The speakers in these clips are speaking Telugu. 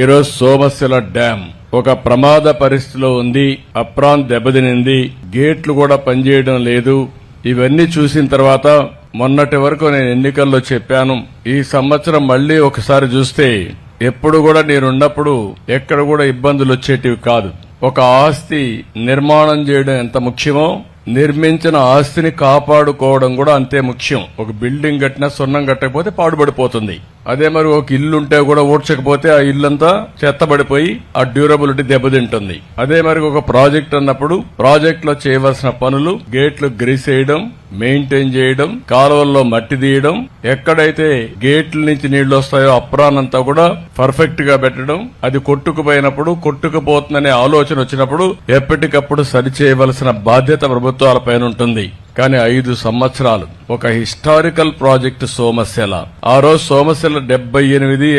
ఈరోజు సోమశిల డ్యాం ఒక ప్రమాద పరిస్థితిలో ఉంది అప్రాన్ దెబ్బతినింది గేట్లు కూడా పనిచేయడం లేదు. ఇవన్నీ చూసిన తర్వాత మొన్నటి వరకు నేను ఎన్నికల్లో చెప్పాను. ఈ సంవత్సరం మళ్ళీ ఒకసారి చూస్తే ఎప్పుడు కూడా నేనున్నప్పుడు ఎక్కడ కూడా ఇబ్బందులు వచ్చేటివి కాదు. ఒక ఆస్తి నిర్మాణం చేయడం ఎంత ముఖ్యమో నిర్మించిన ఆస్తిని కాపాడుకోవడం కూడా అంతే ముఖ్యం. ఒక బిల్డింగ్ కట్టినా సున్నం కట్టకపోతే పాడుపడిపోతుంది అదే మరి ఒక ఇల్లు ఉంటే కూడా ఊడ్చకపోతే ఆ ఇల్లంతా చెత్తబడిపోయి ఆ డ్యూరబిలిటీ దెబ్బతింటుంది. అదే మరి ఒక ప్రాజెక్ట్ అన్నప్పుడు ప్రాజెక్ట్లో చేయవలసిన పనులు గేట్లు గ్రీస్ వేయడం మెయింటైన్ చేయడం కాలువల్లో మట్టి తీయడం ఎక్కడైతే గేట్ల నుంచి నీళ్ళు వస్తాయో అప్రానంతా కూడా పర్ఫెక్ట్గా పెట్టడం అది కొట్టుకుపోయినప్పుడు కొట్టుకుపోతుందనే ఆలోచన వచ్చినప్పుడు ఎప్పటికప్పుడు సరిచేయవలసిన బాధ్యత ప్రభుత్వాల పైన ఉంటుంది. కానీ ఐదు సంవత్సరాలు. ఒక హిస్టారికల్ ప్రాజెక్టు సోమశిల. ఆ రోజు సోమశిల డెబ్బై ఎనిమిది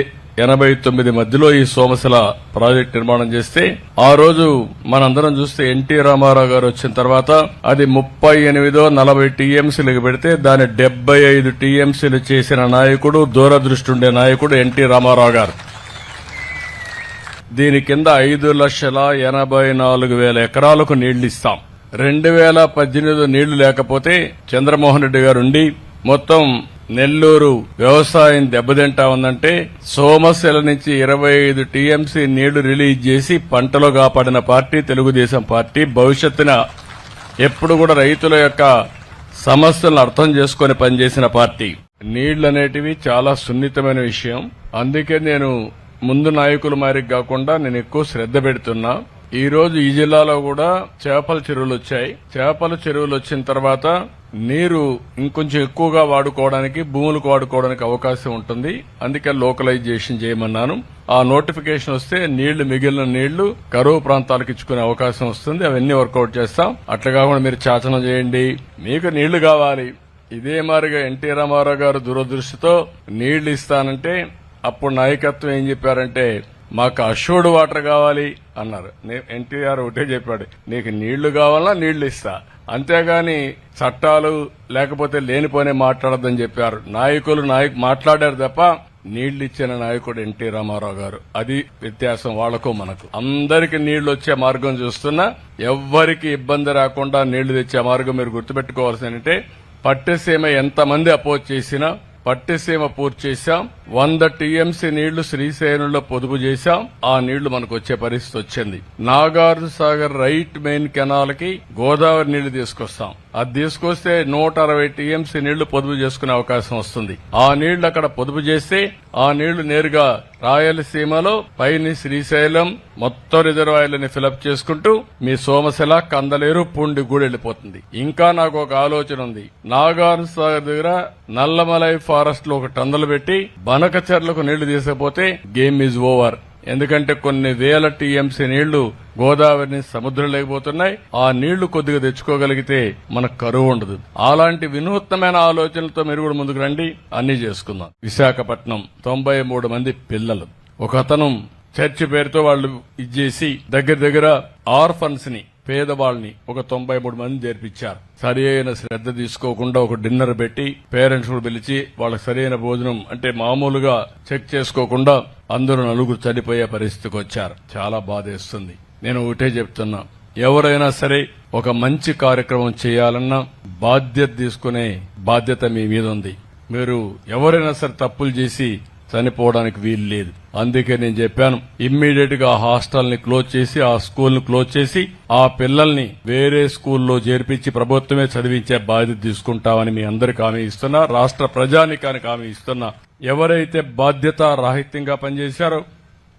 ఎనభై తొమ్మిది మధ్యలో ఈ సోమశిల ప్రాజెక్ట్ నిర్మాణం చేస్తే ఆ రోజు మనందరం చూస్తే ఎన్టీ రామారావు గారు వచ్చిన తర్వాత అది ముప్పై ఎనిమిదో నలభై టీఎంసీలకు పెడితే దాని డెబ్బై ఐదు టీఎంసీలు చేసిన నాయకుడు దూరదృష్టి ఉండే నాయకుడు ఎన్టీ రామారావు గారు. దీని కింద ఐదు లక్షల ఎనభై నాలుగు వేల ఎకరాలకు నీళ్ళిస్తాం రెండు వేల పద్దెనిమిది నీళ్ళు లేకపోతే చంద్రమోహన్ రెడ్డి గారు ఉండి మొత్తం నెల్లూరు వ్యవసాయం దెబ్బతింటా ఉందంటే సోమశిల నుంచి ఇరవై ఐదు టీఎంసీ నీళ్ళు రిలీజ్ చేసి పంటలో కాపాడిన పార్టీ తెలుగుదేశం పార్టీ భవిష్యత్తున ఎప్పుడు కూడా రైతుల యొక్క సమస్యలను అర్థం చేసుకుని పనిచేసిన పార్టీ. నీళ్ళు అనేటివి చాలా సున్నితమైన విషయం. అందుకే నేను ముందు నాయకుల మారికి కాకుండా నేను ఎక్కువ శ్రద్ధ పెడుతున్నా. ఈ రోజు ఈ జిల్లాలో కూడా చేపల చెరువులు వచ్చాయి. చేపల చెరువులు వచ్చిన తర్వాత నీరు ఇంకొంచెం ఎక్కువగా వాడుకోవడానికి భూములకు వాడుకోవడానికి అవకాశం ఉంటుంది. అందుకే లోకలైజేషన్ చేయమన్నాను. ఆ నోటిఫికేషన్ వస్తే నీళ్ళు మిగిలిన నీళ్ళు కరువు ప్రాంతాలకు ఇచ్చుకునే అవకాశం వస్తుంది. అవన్నీ వర్కౌట్ చేస్తాం. అట్లా కాకుండా మీరు చాచన చేయండి. మీకు నీళ్ళు కావాలి. ఇదే మారిగా ఎన్టీ రామారావు గారు దురదృష్టితో నీళ్ళు ఇస్తానంటే అప్పుడు నాయకత్వం ఏం చెప్పారంటే మాకు అష్యూర్డ్ వాటర్ కావాలి అన్నారు. ఎన్టీఆర్ ఒకటే చెప్పాడు నీకు నీళ్ళు కావాలా నీళ్ళు ఇస్తా. అంతేగాని చట్టాలు లేకపోతే లేనిపోనే మాట్లాడద్దని చెప్పారు. నాయకులు నాయకు మాట్లాడారు తప్ప నీళ్ళు ఇచ్చిన నాయకుడు ఎన్టీ రామారావు గారు. అది వ్యత్యాసం వాళ్ళకు మనకు. అందరికి నీళ్ళు వచ్చే మార్గం చూస్తున్నా ఎవ్వరికి ఇబ్బంది రాకుండా నీళ్ళు తెచ్చే మార్గం మీరు గుర్తుపెట్టుకోవాల్సిందంటే పట్టెసీమ ఎంతమంది అపోజ్ చేసినా పట్టిసీమ పూర్తి చేశాం. వంద టీఎంసీ నీళ్ళు శ్రీశైలంలో పొదుపు చేశాం. ఆ నీళ్ళు మనకు వచ్చే పరిస్థితి వచ్చింది. నాగార్జున సాగర్ రైట్ మెయిన్ కెనాల్కి గోదావరి నీళ్ళు తీసుకొస్తాం. అది తీసుకొస్తే నూట అరవై టీఎంసీ నీళ్ళు పొదుపు చేసుకునే అవకాశం వస్తుంది. ఆ నీళ్ళు అక్కడ పొదుపు చేస్తే ఆ నీళ్ళు నేరుగా రాయలసీమలో పైని శ్రీశైలం మొత్తం రిజర్వాయర్లని ఫిలప్ చేసుకుంటూ మీ సోమశిల కందలేరు పూండి గూడు వెళ్ళిపోతుంది. ఇంకా నాకు ఒక ఆలోచన ఉంది. నాగార్జున సాగర్ దగ్గర నల్లమలై ఫారెస్ట్లో ఒక టందలు పెట్టి బనకచెర్లకు నీళ్ళు తీసుకపోతే గేమ్ ఈజ్ ఓవర్. ఎందుకంటే కొన్ని వేల టీఎంసీ నీళ్ళు గోదావరిని సముద్రం లేకపోతున్నాయి ఆ నీళ్ళు కొద్దిగా తెచ్చుకోగలిగితే మనకు కరువు ఉండదు. అలాంటి వినూత్నమైన ఆలోచనలతో మీరు కూడా ముందుకు రండి. అన్ని చేసుకుందాం. విశాఖపట్నం తొంభై మూడు మంది పిల్లలు. ఒక అతను చర్చి పేరుతో వాళ్ళు ఇచ్చేసి దగ్గర దగ్గర ఆర్ఫన్స్ని పేదవాళ్ళని ఒక తొంభై మూడు మంది చేర్పించారు సరి అయిన శ్రద్ధ తీసుకోకుండా ఒక డిన్నర్ పెట్టి పేరెంట్స్ కూడా పిలిచి వాళ్ళకి సరైన భోజనం అంటే మామూలుగా చెక్ చేసుకోకుండా అందరూ నలుగురు చనిపోయే పరిస్థితికి వచ్చారు. చాలా బాధేస్తుంది నేను ఒకటే చెప్తున్నా. ఎవరైనా సరే ఒక మంచి కార్యక్రమం చేయాలన్నా బాధ్యత తీసుకునే బాధ్యత మీ మీద ఉంది. మీరు ఎవరైనా సరే తప్పులు చేసి చనిపోవడానికి వీలు లేదు. అందుకే నేను చెప్పాను ఇమ్మీడియట్గా ఆ హాస్టల్ని క్లోజ్ చేసి ఆ స్కూల్ని క్లోజ్ చేసి ఆ పిల్లల్ని వేరే స్కూల్లో చేర్పించి ప్రభుత్వమే చదివించే బాధ్యత తీసుకుంటామని మీ అందరికి హామీ ఇస్తున్నా రాష్ట్ర ప్రజానికానికి హామీ ఇస్తున్నా. ఎవరైతే బాధ్యత రాహిత్యంగా పనిచేశారో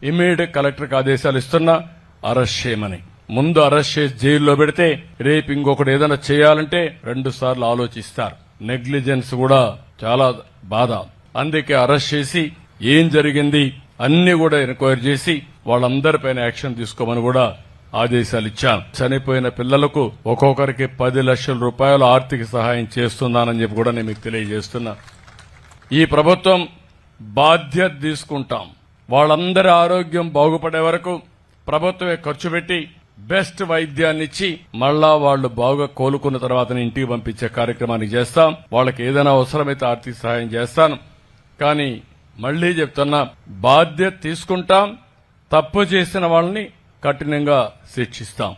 ఇమ్మీడియట్ కలెక్టర్కి ఆదేశాలు ఇస్తున్నా అరెస్ట్ చేయమని. ముందు అరెస్ట్ చేసి జైల్లో పెడితే రేపు ఇంకొకటి ఏదైనా చేయాలంటే రెండు సార్లు ఆలోచిస్తారు. నెగ్లిజెన్స్ కూడా చాలా బాధ. అందుకే అరెస్ట్ చేసి ఏం జరిగింది అన్ని కూడా ఎంక్వైరీ చేసి వాళ్ళందరిపైన యాక్షన్ తీసుకోమని కూడా ఆదేశాలు ఇచ్చాం చనిపోయిన పిల్లలకు ఒక్కొక్కరికి పది లక్షల రూపాయల ఆర్థిక సహాయం చేస్తున్నానని చెప్పి కూడా నేను మీకు తెలియజేస్తున్నా. ఈ ప్రభుత్వం బాధ్యత తీసుకుంటాం. వాళ్ళందరి ఆరోగ్యం బాగుపడే వరకు ప్రభుత్వమే ఖర్చు పెట్టి బెస్ట్ వైద్యాన్ని ఇచ్చి మళ్ళా వాళ్ళు బాగా కోలుకున్న తర్వాత ఇంటికి పంపించే కార్యక్రమాన్ని చేస్తాం. వాళ్ళకి ఏదైనా అవసరమైతే ఆర్థిక సహాయం చేస్తాను. కానీ మళ్ళీ చెప్తున్నా బాధ్యత తీసుకుంటాం తప్పు చేసిన వాళ్ళని కఠినంగా శిక్షిస్తాం.